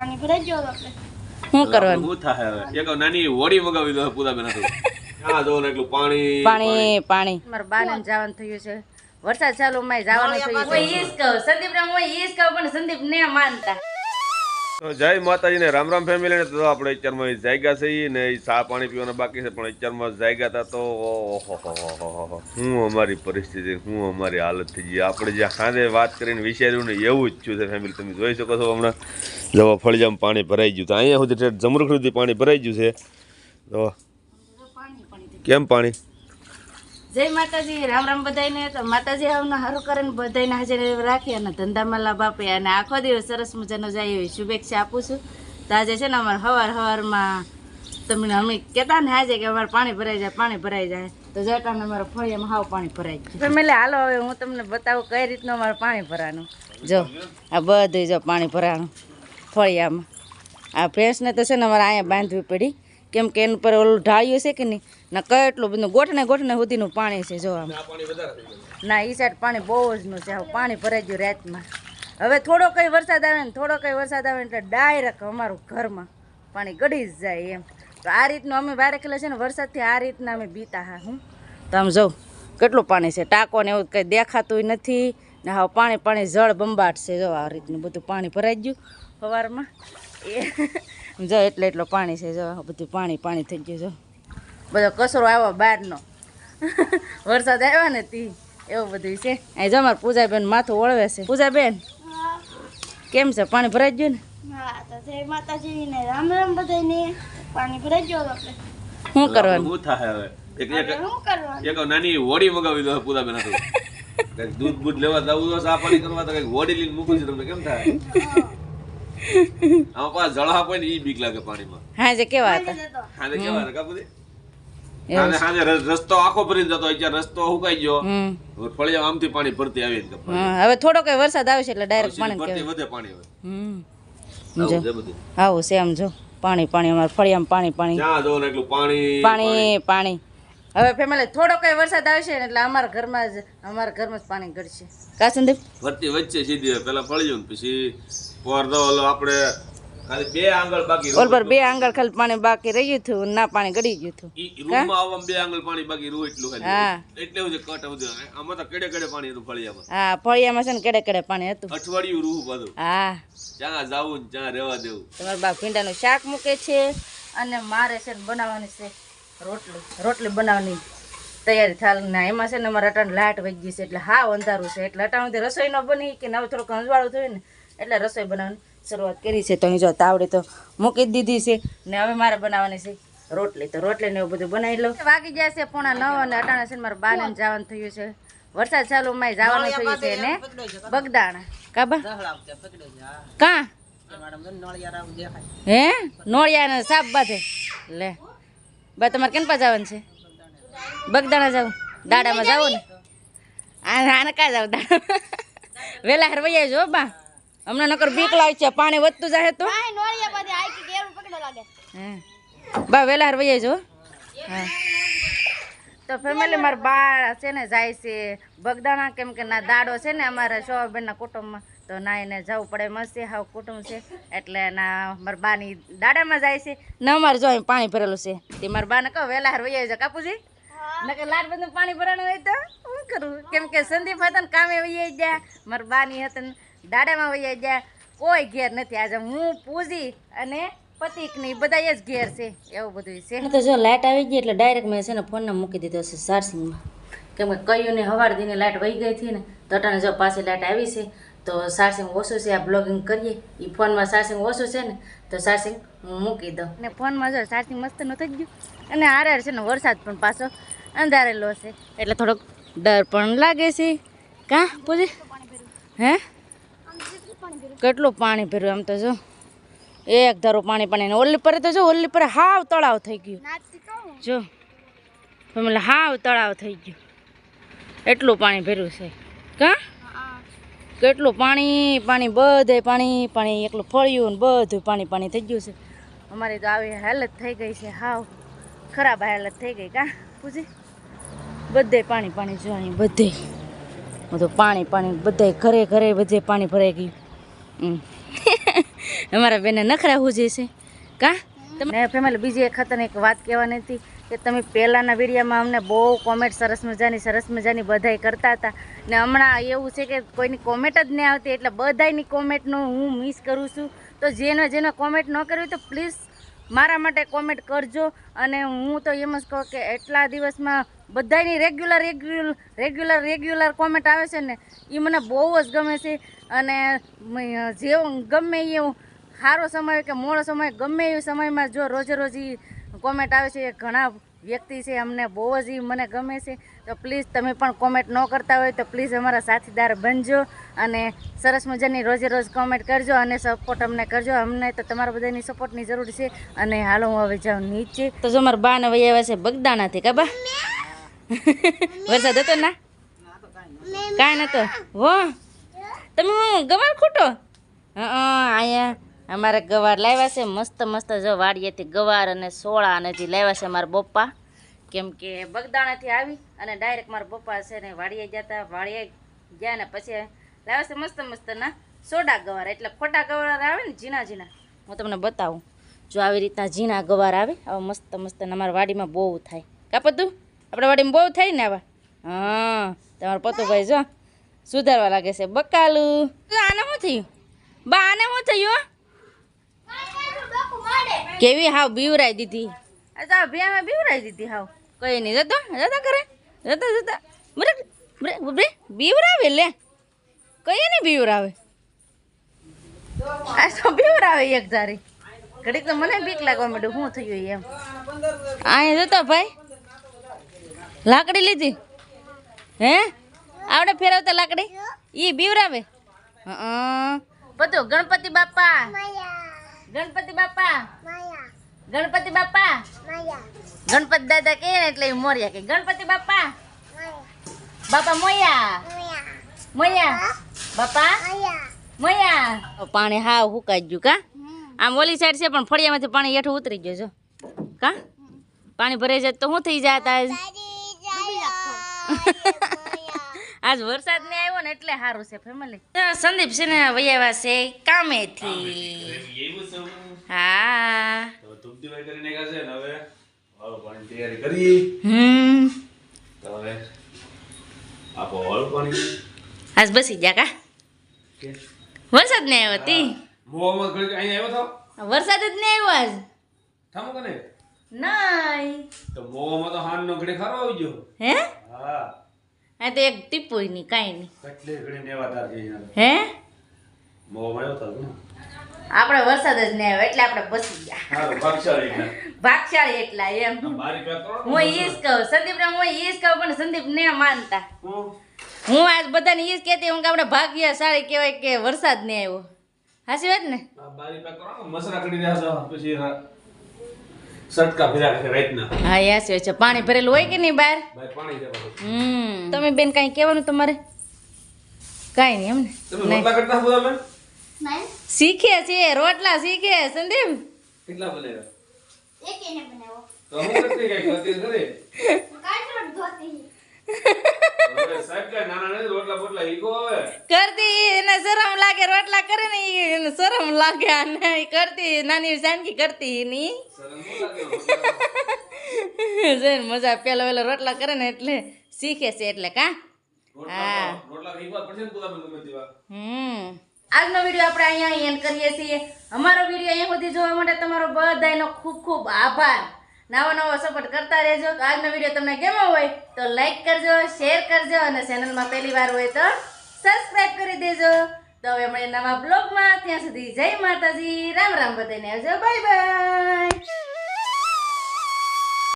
પાણી ભરાઈ ગયો આપણે. શું કરવાનું? હું થાય હવે. એક નાની હોડી મગાવી દો પૂરા બેન હા જો ને એટલું પાણી પાણી પાણી. મારા બાને જવાનું થયું છે. વરસાદ ચાલુ માં જવાનું થયું છે. સંદીપ ને હું ઈજ કહું પણ સંદીપ ને માનતા. જય માતાજી ને રામ રામ ફેમિલી ને. તો આપણે અત્યારમાં જાયગા છે ને એ ચા પાણી પીવાના બાકી છે પણ અત્યારમાં જાયગા હતા તો. હું અમારી પરિસ્થિતિ હું અમારી હાલત થઈ ગઈ. આપણે જે સાંજે વાત કરીને વિચાર્યું ને એવું જ થયું છે ફેમિલી તમે જોઈ શકો છો હમણાં. જવા ફળજામ પાણી ભરાઈ ગયું તો અહીંયા સુધી જમરૂખ સુધી પાણી ભરાઈ ગયું છે. તો કેમ પાણી? જય માતાજી, રામ રામ બધાને તો માતાજી આવને સારું કરે ને બધાને હાજર રાખી અને ધંધામાં લાભ આપે અને આખો દિવસ સરસ મજાનો જાય એવી શુભેચ્છા આપું છું. તો આજે છે ને અમારે હવાર હવારમાં તમને અમે કહેતા ને આજે કે અમારે પાણી ભરાઈ જાય, પાણી ભરાઈ જાય. તો જટાને અમારા ફળિયામાં હાવ પાણી ભરાઈ ગયું. ફેમિલી હાલો, હવે હું તમને બતાવું કઈ રીતનું અમારે પાણી ભરાવાનું જો, આ બધું જો પાણી ભરાવાનું ફળિયામાં. આ ભેંસને તો છે ને અમારે અહીંયા બાંધવી પડી. કેમ કે એનું પર ઓલું ઢાળ્યું છે કે નહીં? ના કેટલું બધું ગોઠને ગોઠને સુધીનું પાણી છે જો આમ. ના એ સાઈડ પાણી બહુ જ નું છે. પાણી ભરાઈ ગયું રાતમાં. હવે થોડો કંઈ વરસાદ આવે ને થોડો કંઈ વરસાદ આવે એટલે ડાયરેક્ટ અમારું ઘરમાં પાણી ગળી જ જાય એમ. તો આ રીતનું અમે બહાર ખેલે છે ને વરસાદથી આ રીતના અમે બીતા હા હું. તો આમ જોઉં કેટલું પાણી છે? ટાંકો ને એવું કંઈ દેખાતું નથી. ને હા પાણી પાણી જળ બંબાટ છે જો આ રીતનું બધું પાણી ભરાઈ ગયું સવારમાં એ જો એટલે એટલું પાણી છે જો બધું પાણી પાણી થઈ ગયું જો. બધો કચરો આવ્યો બહારનો. વરસાદ આવ્યો ને તી એવું બધું છે. અહીં જો મારે પૂજાબેન માથું ઓળવે છે. પૂજાબેન કેમ છે? પાણી ભરાઈ ગયું ને? હા તો માતાજી ને રામ રામ બધાને પાણી ભરાઈ ગયો આપણે. શું કરવાનું? હું થાય હવે? એક એક શું કરવાનું? એક નાની હોડી મગાવી દો પૂરા બેન દૂધ બૂધ લેવા જવું પાણી કરવા તો કંઈક હોડી લઈને મૂકું છું તમને કેમ થાય? આમાં પાછા જળા ને ઈ બીક લાગે પાણીમાં. હા જે કેવા હતા? જતો. કેવા હાને હાને રસ્તો આખો ભરીને જતો અત્યારે રસ્તો સુકાઈ ગયો. હમ. ફળિયા આમથી પાણી ભરતી આવી હા હવે થોડો કઈ વરસાદ આવશે એટલે ડાયરેક્ટ પાણી ભરતી વધે પાણી હવે. આવું છે આમ જો. પાણી પાણી અમારે ફળિયામાં પાણી પાણી. જ્યાં જો એટલું પાણી પાણી. પાણી. હવે ફેમિલી થોડો કઈ વરસાદ આવશે ને એટલે અમારા ઘરમાં જ અમારા ઘરમાં જ પાણી ગળશે કા સંદીપ? વચ્ચે સીધી પેલા ફળિયું પછી પોરદો ઓલો આપણે ખાલી બે આંગળ બાકી ઓલ પર બે આંગળ ખાલી પાણી બાકી રહ્યું હતું ના પાણી ગળી ગયું હતું. રૂમમાં આવવામાં બે આંગળ પાણી બાકી રૂ એટલું ખાલી હા. એટલે છે કટ બધું આમાં તો કેડે કેડે પાણી હતું ફળિયામાં. હા ફળિયામાં છે ને કેડે કેડે પાણી હતું. અઠવાડિયું રૂ બધું. હા. જ્યાં જાવું ને જ્યાં રહેવા દેવું. તમારા બા ભીંડાનું શાક મૂકે છે અને મારે છે ને બનાવવાની છે. રોટલી. રોટલી બનાવવાની તૈયારી થાય. ને એમાં છે ને અમારા અટાણ લાઇટ વહી ગઈ છે એટલે હા અંધારું છે. એટલે અટાણ રસોઈ ન બની કે હવે થોડુંક અંજવાળું થયું ને એટલે રસોઈ બનાવવાની શરૂઆત કરી છે. તો અહીં જો તાવડી તો મૂકી જ દીધી છે. ને હવે મારે બનાવવાની છે રોટલી. તો રોટલી ને એવું બધું બનાવી લઉં. વાગી ગયા છે પોણા નવ અને અટાણે છે ને મારા બાને જવાનું થયું છે. વરસાદ ચાલુ માં જવાનું થયું છે ને. બગદાણા. કાબા કા? હે? નોળિયા ને સાપ બાથે લે. બા તમારે કેમ જવાનું છે? બગદાણા જાવ. દાડામાં જાવ ને. આ આને કા જાવ દાડા વેલા હરવાઈ આવજો બા. હમણાં નકર બીક લાવી છે પાણી વધતું જાય તો. બા વેલા હરવાઈ આવજો હો. હા. તો ફેમિલી મારા બા છે ને જાય છે બગદાણા કેમ કે ના દાડો છે ને અમારા શોભાબેનના કુટુંબમાં. તો ના એને જવું પડે. મસ્તી હાવ કુટુંબ છે. એટલે ના મારા બાની દાડામાં જાય છે. ને મારે જો અહીં પાણી ભરેલું છે. તે મારા બાને કહો વહેલા હાર વહી જાય કાપુજી. નકર લાડ બધું પાણી ભરાણું હોય તો શું કરું. કેમ કે સંદીપ હતા ને કામે વૈયા ગયા. મારા બાની હતા ને દાડામાં વૈયા ગયા. કોઈ ઘેર નથી આજે. હું પૂજી અને પતિક નહીં બધા જ ઘેર છે. એવું બધું છે. તો જો લાઇટ આવી ગઈ એટલે ડાયરેક્ટ મેં છે ને ફોનને મૂકી દીધો છે ચાર્જિંગમાં કેમ કે કયું ને હવાર દીને લાઇટ વહી ગઈ હતી ને તો અટાણે જો પાછી લાઇટ આવી છે. તો સારસિંગ ઓછું છે આ બ્લોગિંગ કરીએ. એ ફોનમાં સારસિંગ ઓછું છે ને, તો સારસિંગ હું મૂકી દઉં. ને ફોનમાં જો સારસિંગ મસ્ત ન થઈ ગયું. અને આરે છે ને, વરસાદ પણ પાછો અંધારેલો છે. એટલે થોડોક ડર પણ લાગે છે. કાં પૂછી હે? કેટલું પાણી ભર્યું આમ તો જો. એક ધારું પાણી પાણી ઓલી પર તો જો, ઓલી પર હાવ તળાવ થઈ ગયું. જો હાવ તળાવ થઈ ગયું. એટલું પાણી ભર્યું છે. કા? કેટલું પાણી પાણી બધે પાણી પાણી એકલું ફળ્યું ને બધું પાણી પાણી થઈ ગયું છે. અમારી તો આવી હાલત થઈ ગઈ છે, હાવ ખરાબ હાલત થઈ ગઈ કા પૂછી બધે પાણી પાણી જો અહીં બધે. બધું પાણી પાણી, બધે ઘરે ઘરે બધે પાણી ભરાઈ ગયું. અમારા બેને નખરા હું છે. કા? તમને ફેમિલી બીજી એક ખાતર એક વાત કહેવાની હતી. કે તમે પહેલાંના વિડીયોમાં અમને બહુ કોમેન્ટ સરસ મજાની સરસ મજાની બધાય કરતા હતા. ને હમણાં એવું છે કે કોઈની કોમેન્ટ જ નહીં આવતી એટલે બધાયની કોમેન્ટનું હું મિસ કરું છું. તો જેનો જેનો કોમેન્ટ ન કરવી તો પ્લીઝ મારા માટે કોમેન્ટ કરજો. અને હું તો એમ જ કહું કે એટલા દિવસમાં બધાની regular regular regular regular comment આવે છે ને એ મને બહુ જ ગમે છે. અને જેવું ગમે એવું સારો સમય કે મોડો સમય ગમે એ સમયમાં જો રોજે રોજ કોમેન્ટ આવે છે એ ઘણા વ્યક્તિ છે, અમને બહુ જ એ મને ગમે છે. તો પ્લીઝ તમે પણ કોમેન્ટ ન કરતા હોય તો પ્લીઝ અમારા સાથીદાર બનજો અને સરસ મજાની રોજે રોજ કોમેન્ટ કરજો અને સપોર્ટ અમને કરજો. અમને તો તમારા બધાની સપોર્ટની જરૂર છે અને હાલો હું હવે જાઉં નીચે. તો જો મારા બા ને વહી આવ્યા છે બગદાણાથી કાબા વરસાદ હતો ના? કાંઈ નતો. હો? તમે હું ગવાર ખૂટો હા, અહીંયા અમારે ગવાર લાવ્યા છે, મસ્ત મસ્ત જો વાડીએથી ગવાર અને સોળા અને જે લાવ્યા છે મારા બપ્પા. કેમ કે બગદાણાથી આવી અને ડાયરેક્ટ મારા પપ્પા છે ને વાડીએ જતા, વાડીએ ગયા ને પછી લાવ્યા છે મસ્ત મસ્ત ના સોડા ગવાર. એટલે ખોટા ગવાર આવે ને ઝીણા ઝીણા. હું તમને બતાવું, જો આવી રીતના ઝીણા ગવાર આવે આવા મસ્ત મસ્ત અમારા વાડીમાં બહુ થાય. કા પતું આપણે વાડીમાં બહુ થાય ને આવા? હા, તમારો પતુભાઈ જો સુધારવા લાગે છે. બકાલું. આને શું થયું? બા, આને શું થયું? કેવી હાવ બીવરાઈ દીધી? તો ભેમાં બીવરાઈ દીધી હાવ. કઈ નહીં જતો, જતા કરે જતા જતા. બરે બીવરાવે લે. કઈ નહીં બીવરાવે. આ તો બીવરાવે એક ધારી. ઘડીક તો મને બીક લાગવા માંડ્યું શું થયું એમ. અહીંયા જતો ભાઈ. લાકડી લીધી. હે? આવડે ફેરવતા લાકડી? ઈ બીવરાવે? હા. બધું ગણપતિ બાપા. ગણપતિ બાપા. ગણપતિ બાપા? ગણપતિ દાદા કે એટલે મોર્યા કે ગણપતિ બાપા? બાપા મોયા? મોયા? બાપા? મોયા. પાણી હાવ હુકાઈ ગયું કા? આમ ઓલી સાઈડ છે પણ ફળિયામાંથી પાણી હેઠું ઉતરી ગયું જો કા? પાણી ભરાઈ જાય તો શું થઈ જાય આજ વરસાદ ને આવ્યો ને એટલે સારું છે ફેમિલી સંદીપ છે ને વૈયાવા છે કામેથી. હા તો કરીને છે ને હવે? તૈયારી કરી હમ. તો હવે આપો આજ બસી જા કા? વરસાદ ને આવ્યો તી? મોવામાં ઘડી અહીંયા આવ્યો તો? વરસાદ જ ને આવ્યો આજ. થામો કને નહીં? તો મોવામાં તો હાનનો ઘડી ખારો આવી ગયો. હે? હા. આ તો એક ટીપુય નહીં. કાંઈ નહીં હે? ને. આપણે વરસાદ જ નહીં આવ્યો એટલે આપણે બસી ગયા. ભાગશાળી એટલા. એમ. હું ઈ જ કહું સંદીપને હું ઈ જ કહું પણ સંદીપ ને માનતા. હું? હું આજ બધાને ઈ જ કહેતી હું કે આપણે ભાગ્યશાળી કહેવાય કે વરસાદ નહીં આવ્યો. હાચી વાત ને? બારી પેક કરો મસરા કરી રહ્યા છો પછી સટકા ફેરા રાખે રાતના. હા યાસી છે. પાણી ભરેલું હોય કે નહીં બહાર? પાણી હમ. તમે બેન કાંઈ કહેવાનું તમારે? કાંઈ નહીં એમ તમે રોટલા કરતા શીખે છે રોટલા શીખે સંદીપ કેટલા બનાવ્યા? એક એને બનાવો. તો હું કઈ કરતી એને શરમ લાગે રોટલા કરે ને એને શરમ લાગે અને કરતી નાની સાનકી કરતી ની જોઈને મજા પેલો પેલો રોટલા કરે ને એટલે શીખે છે એટલે કા? તેવા. હમ. આજનો વીડિયો આપણે અહીંયા એન્ડ કરીએ છીએ. અમારો વીડિયો અહીંયા સુધી જોવા માટે તમારો બધાનો ખૂબ ખૂબ આભાર. નવો નવો સપોર્ટ કરતા રહેજો. તો આજનો વીડિયો તમને ગમ્યો હોય તો લાઈક કરજો શેર કરજો અને ચેનલમાં પહેલી વાર હોય તો સબસ્ક્રાઈબ કરી દેજો. તો હવે મળીએ નવા બ્લોગમાં ત્યાં સુધી જય માતાજી. રામ રામ બધાને આવજો. Bye bye